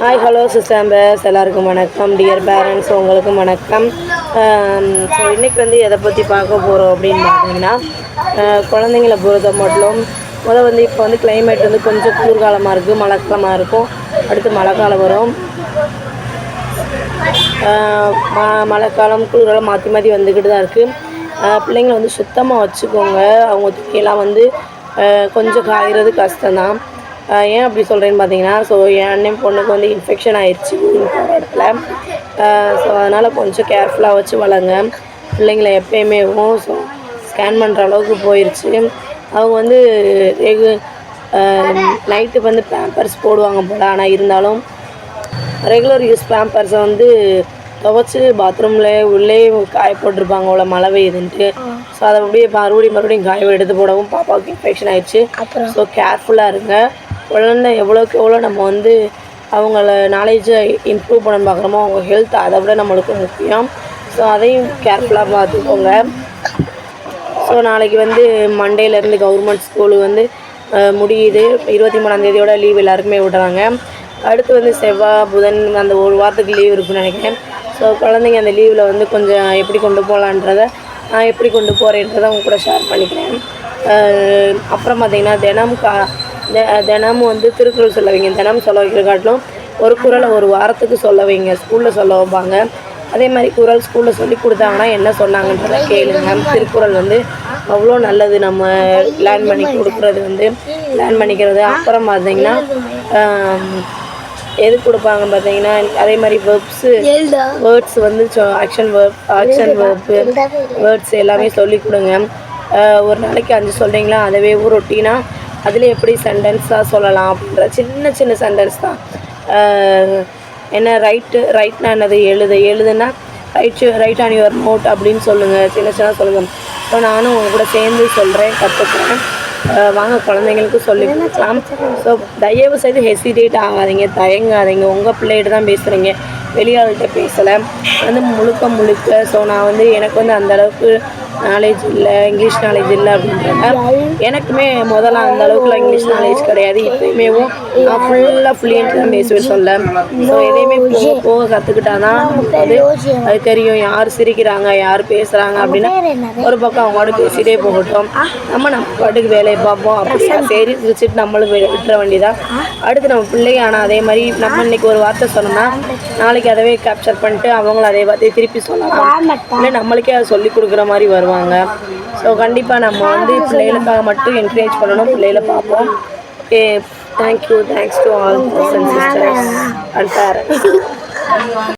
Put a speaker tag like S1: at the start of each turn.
S1: Hi hello சிஸ்டம்பர்ஸ் எல்லாருக்கும் வணக்கம். Dear parents உங்களுக்கும் வணக்கம். ஸோ இன்றைக்கி வந்து எதை பற்றி பார்க்க போகிறோம் அப்படின்னு பார்த்தீங்கன்னா குழந்தைங்கள பொறுத்த மட்டும். முதல் வந்து இப்போ வந்து கிளைமேட் வந்து கொஞ்சம் குளிர்காலமாக இருக்குது மழைக்காலமாக இருக்கும். அடுத்து மழைக்காலம் வரும். ம- மழைக்காலம் குளிர்காலம் மாற்றி மாற்றி வந்துக்கிட்டு தான் இருக்குது பிள்ளைங்களை வந்து சுத்தமாக வச்சுக்கோங்க. அவங்க துணியெல்லாம் வந்து கொஞ்சம் காய்கிறது கஷ்டம்தான். ஏன் அப்படி சொல்கிறேன்னு பார்த்தீங்கன்னா ஸோ என் அண்ணன் பொண்ணுக்கு வந்து இன்ஃபெக்ஷன் ஆயிடுச்சு போகிற இடத்துல. ஸோ அதனால் கொஞ்சம் கேர்ஃபுல்லாக வச்சு வளங்க பிள்ளைங்களை எப்பயுமேவும் ஸோ ஸ்கேன் பண்ணுற அளவுக்கு போயிடுச்சு அவங்க வந்து ரெகு நைட்டு வந்து பேம்பர்ஸ் போடுவாங்க போல். ஆனால் இருந்தாலும் ரெகுலர் யூஸ் பேம்பர்ஸை வந்து துவைச்சி பாத்ரூமில் உள்ளே காய போட்டிருப்பாங்க அவ்வளோ மழை பெய்யுதுன்ட்டு. ஸோ அதை அப்படியே மறுபடியும் மறுபடியும் காய எடுத்து போடவும் பாப்பாவுக்கு இன்ஃபெக்ஷன் ஆயிடுச்சு ஸோ கேர்ஃபுல்லாக இருங்க. குழந்த எவ்வளோக்கு எவ்வளோ நம்ம வந்து அவங்கள நாலேஜை இம்ப்ரூவ் பண்ண பார்க்குறோமோ அவங்க ஹெல்த் அதை விட நம்மளுக்கு முக்கியம். ஸோ அதையும் கேர்ஃபுல்லாக பார்த்துக்கோங்க. ஸோ நாளைக்கு வந்து மண்டேலேருந்து கவர்மெண்ட் ஸ்கூலு வந்து முடியுது. இருபத்தி மூணாந்தேதியோட லீவ் எல்லாருக்குமே விடுறாங்க. அடுத்து வந்து செவ்வாய் புதன் அந்த ஒரு வாரத்துக்கு லீவ் இருக்குன்னு நினைக்கிறேன். ஸோ குழந்தைங்க அந்த லீவில் வந்து கொஞ்சம் எப்படி கொண்டு போகலான்றத நான் எப்படி கொண்டு போகிறேன்றதை உங்க கூட ஷேர் பண்ணிக்கிறேன். அப்புறம் பார்த்திங்கன்னா தினம் கா தினமும் வந்து திருக்குறள் சொல்ல வைங்க தினம் சொல்ல வைக்கிற காட்டிலும் ஒரு குறளை ஒரு வாரத்துக்கு சொல்ல வைங்க. ஸ்கூலில் சொல்ல வைப்பாங்க. அதே மாதிரி குறள் ஸ்கூலில் சொல்லி கொடுத்தாங்கன்னா என்ன சொன்னாங்கன்றத கேளுங்க. திருக்குறள் வந்து அவ்வளோ நல்லது. நம்ம லேர்ன் பண்ணி கொடுக்குறது வந்து லேர்ன் பண்ணிக்கிறது. அப்புறம் பார்த்தீங்கன்னா எது கொடுப்பாங்க பார்த்தீங்கன்னா அதே மாதிரி வெப்ஸு வேர்ட்ஸ் வந்து action verb action verb words எல்லாமே சொல்லி கொடுங்க. ஒரு நாளைக்கு அஞ்சு சொல்கிறீங்களா அதவே ரொட்டீனாக அதில் எப்படி சென்டென்ஸாக சொல்லலாம் அப்படின்ற சின்ன சின்ன சென்டென்ஸ் தான். என்ன ரைட்டு ரைட்னா என்னது எழுது? எழுதுனா write write on your note அப்படின்னு சொல்லுங்கள் சின்ன சின்ன சொல்லுங்கள் ஸோ நானும் உங்க கூட சேர்ந்து சொல்கிறேன் கற்றுக்குறேன் வாங்க குழந்தைங்களுக்கு சொல்லி கொடுக்கலாம். ஸோ தயவு செய்து ஹெசிடேட் ஆகாதீங்க தயங்காதீங்க. உங்கள் பிள்ளைகிட்ட தான் பேசுகிறீங்க வெளியாள்கிட்ட பேசலை. வந்து முழுக்க முழுக்க ஸோ நான் வந்து எனக்கு வந்து அந்த அளவுக்கு நாலேஜ் இல்லை இங்கிலீஷ் நாலேஜ் இல்லை அப்படின்றாங்க எனக்குமே முதல்ல அந்த அளவுக்குலாம் இங்கிலீஷ் நாலேஜ் கிடையாது இப்போயுமேவும் நான் ஃபுல்லாக ஃப்ளூயண்ட் தான் பேசுவேன் சொல்ல. ஸோ எதையுமே போக போக கற்றுக்கிட்டா தான் அது அது தெரியும் யார் சிரிக்கிறாங்க யார் பேசுகிறாங்க அப்படின்னா ஒரு பக்கம் அவங்களோட பேசிகிட்டே போகட்டும். நம்ம நம்ம பாட்டுக்கு வேலையை பார்ப்போம் அப்படியா சரி சிரிச்சிட்டு நம்மளும் விட்டுற வேண்டியதான் அடுத்து நம்ம பிள்ளைங்க ஆனால் அதே மாதிரி நம்ம இன்னைக்கு ஒரு வார்த்தை சொன்னோம்னா நாளைக்கு அதவே கேப்சர் பண்ணிட்டு அவங்களும் அதே வார்த்தையை திருப்பி சொல்லலாம். இல்லை நம்மளுக்கே அதை சொல்லி கொடுக்குற மாதிரி வரும். வருவாங்க ஸோ கண்டிப்பாக நம்ம வந்து பிள்ளைகளுக்காக மட்டும் என்கரேஜ் பண்ணணும். பிள்ளைகளை பார்ப்போம். Okay thank you thanks to all sisters and parents